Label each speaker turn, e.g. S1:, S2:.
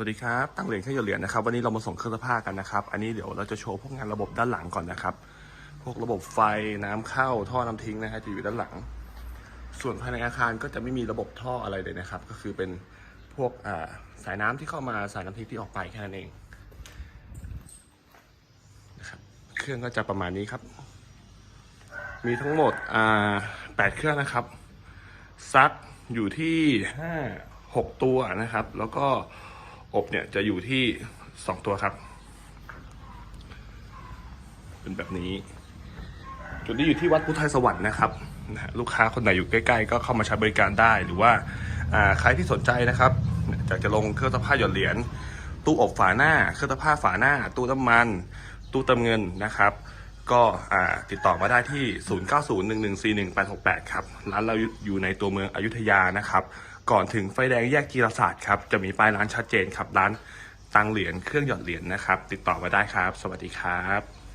S1: สวัสดีครับ ตั้งเหรียญแค่หยดเหรียญนะครับ วันนี้เรามาส่งเครื่องซักผ้ากันนะครับ อันนี้เดี๋ยวเราจะโชว์พวกงานระบบด้านหลังก่อนนะครับ พวกระบบไฟน้ำเข้าท่อน้ำทิ้งนะฮะจะอยู่ด้านหลัง ส่วนภายในอาคารก็จะไม่มีระบบท่ออะไรเลยนะครับ ก็คือเป็นพวกาสายน้ำที่เข้ามาสายน้ำทิ้งที่ออกไปแค่นั้นเองนะครับเครื่องก็จะประมาณนี้ครับ มีทั้งหมดแปดเครื่องนะครับซักอยู่ที่ห้าหกตัวนะครับ แล้วก็ อบเนี่ยจะอยู่ที่สองตัวครับ เป็นแบบนี้ จุดนี้อยู่ที่วัดพุทธไทยสวรรค์นะครับนะลูกค้าคนไหนอยู่ใกล้ๆ ก็เข้ามาใช้บริการได้หรือว่าใครที่สนใจนะครับอยากจะลงเครื่องซักผ้าหยดเหรียญตู้อบฝาหน้า เครื่องซักผ้าฝาหน้า ตู้น้ำมัน ตู้เติมเงินนะครับ ก็ติดต่อมาได้ที่ 0901141868 ครับ ร้านเราอยู่ในตัวเมืองอยุธยานะครับ ก่อนถึงไฟแดงแยกกีรศาสตร์ครับ จะมีป้ายร้านชัดเจนครับ ร้านตังเหรียญเครื่องหยอดเหรียญนะครับ ติดต่อมาได้ครับ สวัสดีครับ